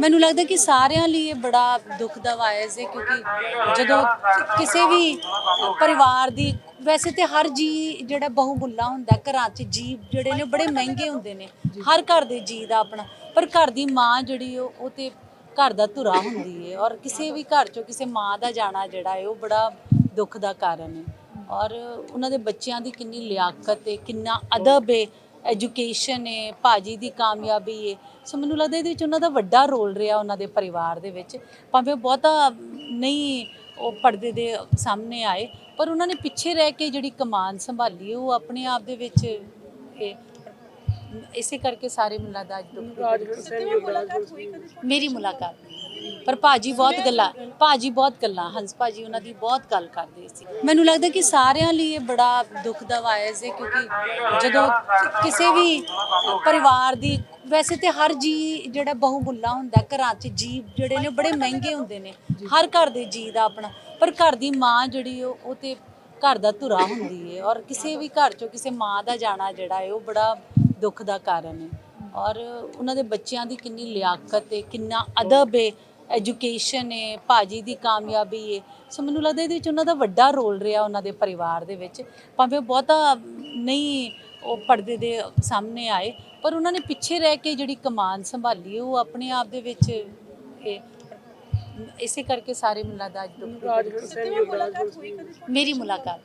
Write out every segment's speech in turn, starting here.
ਮੈਨੂੰ ਲੱਗਦਾ ਕਿ ਸਾਰਿਆਂ ਲਈ ਇਹ ਬੜਾ ਦੁੱਖ ਦਾ ਵਾਇਜ਼ ਹੈ, ਕਿਉਂਕਿ ਜਦੋਂ ਕਿਸੇ ਵੀ ਪਰਿਵਾਰ ਦੀ, ਵੈਸੇ ਤੇ ਹਰ ਜੀ ਜਿਹੜਾ ਬਹੁਮੁੱਲਾ ਹੁੰਦਾ, ਘਰਾਂ 'ਚ ਜੀ ਜਿਹੜੇ ਨੇ ਬੜੇ ਮਹਿੰਗੇ ਹੁੰਦੇ ਨੇ। ਹਰ ਘਰ ਦੇ ਜੀ ਦਾ ਆਪਣਾ, ਪਰ ਘਰ ਦੀ ਮਾਂ ਜਿਹੜੀ ਉਹ ਉਹ ਤੇ ਘਰ ਦਾ ਧੁਰਾ ਹੁੰਦੀ ਹੈ ਔਰ ਕਿਸੇ ਵੀ ਘਰ 'ਚੋਂ ਕਿਸੇ ਮਾਂ ਦਾ ਜਾਣਾ ਜਿਹੜਾ ਹੈ ਉਹ ਬੜਾ ਦੁੱਖ ਦਾ ਕਾਰਨ ਹੈ ਔਰ ਉਹਨਾਂ ਦੇ ਬੱਚਿਆਂ ਦੀ ਕਿੰਨੀ ਲਿਆਕਤ ਹੈ ਕਿੰਨਾ ਅਦਬ ਹੈ ਐਜੂਕੇਸ਼ਨ ਹੈ ਭਾਜੀ ਦੀ ਕਾਮਯਾਬੀ ਹੈ ਸੋ ਮੈਨੂੰ ਲੱਗਦਾ ਇਹਦੇ ਵਿੱਚ ਉਹਨਾਂ ਦਾ ਵੱਡਾ ਰੋਲ ਰਿਹਾ ਉਹਨਾਂ ਦੇ ਪਰਿਵਾਰ ਦੇ ਵਿੱਚ। ਭਾਵੇਂ ਬਹੁਤਾ ਨਹੀਂ ਉਹ ਪਰਦੇ ਦੇ ਸਾਹਮਣੇ ਆਏ ਪਰ ਉਹਨਾਂ ਨੇ ਪਿੱਛੇ ਰਹਿ ਕੇ ਜਿਹੜੀ ਕਮਾਨ ਸੰਭਾਲੀ ਉਹ ਆਪਣੇ ਆਪ ਦੇ ਵਿੱਚ ਇਹ ਇਸੇ ਕਰਕੇ ਸਾਰੇ ਚ- ਮੇਰੀ ਮੁਲਾਕਾਤ। ਪਰ ਭਾਜੀ ਬਹੁਤ ਗੱਲਾਂ ਭਾਜੀ ਬਹੁਤ ਗੱਲਾਂ, ਹੰਸ ਭਾਜੀ ਉਹਨਾਂ ਦੀ ਬਹੁਤ ਗੱਲ ਕਰਦੇ ਸੀ। ਮੈਨੂੰ ਲੱਗਦਾ ਕਿ ਸਾਰਿਆਂ ਲਈ ਇਹ ਬੜਾ ਦੁੱਖ ਦਾ ਵਾਇਜ਼ ਹੈ ਕਿਉਂਕਿ ਜਦੋਂ ਕਿਸੇ ਵੀ ਪਰਿਵਾਰ ਦੀ, ਵੈਸੇ ਤੇ ਹਰ ਜੀ ਜਿਹੜਾ ਬਹੁਮੁੱਲਾ ਹੁੰਦਾ, ਘਰਾਂ 'ਚ ਜੀ ਜਿਹੜੇ ਨੇ ਉਹ ਬੜੇ ਮਹਿੰਗੇ ਹੁੰਦੇ ਨੇ। ਹਰ ਘਰ ਦੇ ਜੀ ਦਾ ਆਪਣਾ, ਪਰ ਘਰ ਦੀ ਮਾਂ ਜਿਹੜੀ ਉਹ ਉਹ ਤੇ ਘਰ ਦਾ ਧੁਰਾ ਹੁੰਦੀ ਹੈ ਔਰ ਕਿਸੇ ਵੀ ਘਰ 'ਚੋਂ ਕਿਸੇ ਮਾਂ ਦਾ ਜਾਣਾ ਜਿਹੜਾ ਹੈ ਉਹ ਬੜਾ ਦੁੱਖ ਦਾ ਕਾਰਨ ਹੈ ਔਰ ਉਹਨਾਂ ਦੇ ਬੱਚਿਆਂ ਦੀ ਕਿੰਨੀ ਲਿਆਕਤ ਹੈ ਕਿੰਨਾ ਅਦਬ ਹੈ ਐਜੂਕੇਸ਼ਨ ਹੈ ਭਾਜੀ ਦੀ ਕਾਮਯਾਬੀ ਹੈ ਸੋ ਮੈਨੂੰ ਲੱਗਦਾ ਇਹਦੇ ਵਿੱਚ ਉਹਨਾਂ ਦਾ ਵੱਡਾ ਰੋਲ ਰਿਹਾ ਉਹਨਾਂ ਦੇ ਪਰਿਵਾਰ ਦੇ ਵਿੱਚ। ਭਾਵੇਂ ਉਹ ਬਹੁਤਾ ਨਹੀਂ ਉਹ ਪਰਦੇ ਦੇ ਸਾਹਮਣੇ ਆਏ ਪਰ ਉਹਨਾਂ ਨੇ ਪਿੱਛੇ ਰਹਿ ਕੇ ਜਿਹੜੀ ਕਮਾਨ ਸੰਭਾਲੀ ਉਹ ਆਪਣੇ ਆਪ ਦੇ ਵਿੱਚ ਇਹ ਇਸੇ ਕਰਕੇ ਸਾਰੇ ਮੈਨੂੰ ਲੱਗਦਾ ਅੱਜ ਦੁੱਖ ਮੇਰੀ ਮੁਲਾਕਾਤ।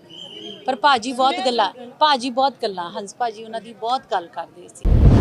ਪਰ ਭਾਜੀ ਬਹੁਤ ਗੱਲਾਂ ਭਾਜੀ ਬਹੁਤ ਗੱਲਾਂ ਹੰਸ ਭਾਜੀ ਉਹਨਾਂ ਦੀ ਬਹੁਤ ਗੱਲ ਕਰਦੇ ਸੀ।